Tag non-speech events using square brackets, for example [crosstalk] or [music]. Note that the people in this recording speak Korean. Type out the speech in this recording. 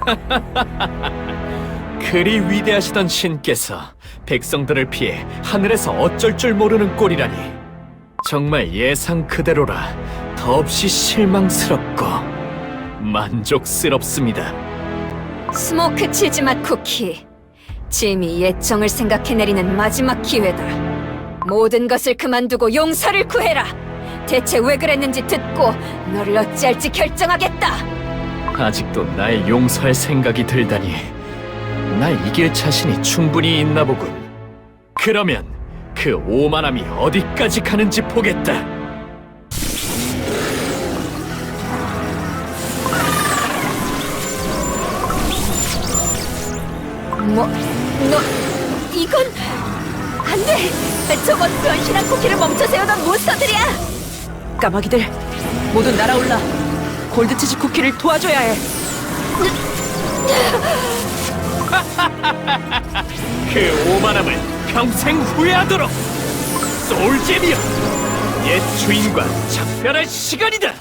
[laughs] 그리 위대하시던 신께서 백성들을 피해 하늘에서 어쩔 줄 모르는 꼴이라니 정말 예상 그대로라 더없이 실망스럽고 만족스럽습니다. 스모크 치즈맛 쿠키. 짐이 예정을 생각해 내리는 마지막 기회다. 모든 것을 그만두고 용서를 구해라. 대체 왜 그랬는지 듣고 너를 어찌할지 결정하겠다. 아직도 날 용서할 생각이 들다니 날 이길 자신이 충분히 있나 보군. 그러면 그 오만함이 어디까지 가는지 보겠다. 뭐, 너, 이건 안 돼. 저건 변신한 쿠키를 멈춰 세우던 몬스터들이야. 까마귀들 모두 날아올라 골드치즈 쿠키를 도와줘야 해. 그 오만함을 평생 후회하도록. 소울잼이여 옛 주인과 작별할 시간이다